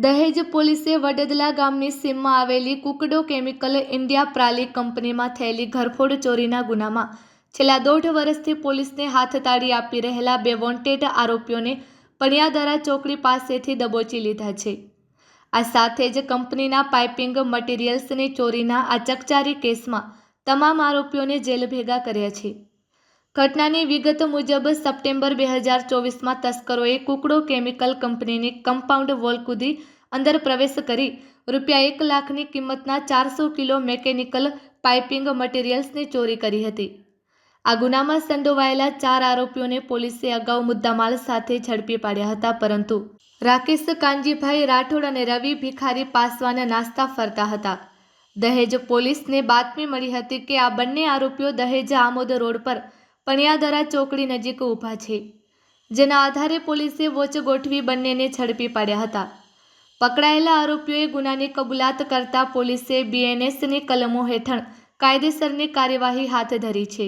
દહેજ પોલીસે વડદલા ગામની સીમમાં આવેલી કુકડો કેમિકલ ઇન્ડિયા પ્રાલી કંપનીમાં થયેલી ઘરફોડ ચોરીના ગુનામાં છેલ્લા દોઢ વર્ષથી પોલીસને હાથતાળી આપી રહેલા બે વોન્ટેડ આરોપીઓને પણિયાદરા ચોકડી પાસેથી દબોચી લીધા છે. આ સાથે જ કંપનીના પાઇપિંગ મટીરિયલ્સની ચોરીના આ ચકચારી કેસમાં તમામ આરોપીઓને જેલ ભેગા કર્યા છે. ઘટનાની વિગત મુજબ સપ્ટેમ્બર બે હજાર ચોવીસમાં તસ્કરોએ કુકડો કેમિકલ કંપનીની કમ્પાઉન્ડ વોલ કૂદી અંદર પ્રવેશ કરી રૂપિયા એક લાખની કિંમતના ચારસો કિલો મેકેનિકલ પાઇપિંગ મટીરિયલ્સની ચોરી કરી હતી. આ ગુનામાં સંડોવાયેલા ચાર આરોપીઓને પોલીસે અગાઉ મુદ્દામાલ સાથે ઝડપી પાડ્યા હતા, પરંતુ રાકેશ કાનજીભાઈ રાઠોડ અને રવિ ભિખારી પાસવાને નાસ્તા ફરતા હતા. દહેજ પોલીસને બાતમી મળી હતી કે આ બંને આરોપીઓ દહેજ આમોદ રોડ પર પણિયાદરા ચોકડી નજીક ઊભા છે, જેના આધારે પોલીસે વોચ ગોઠવી બંનેને ઝડપી પાડ્યા હતા. પકડાયેલા આરોપીઓએ ગુનાની કબૂલાત કરતા પોલીસે બીએનએસની કલમો હેઠળ કાયદેસરની કાર્યવાહી હાથ ધરી છે.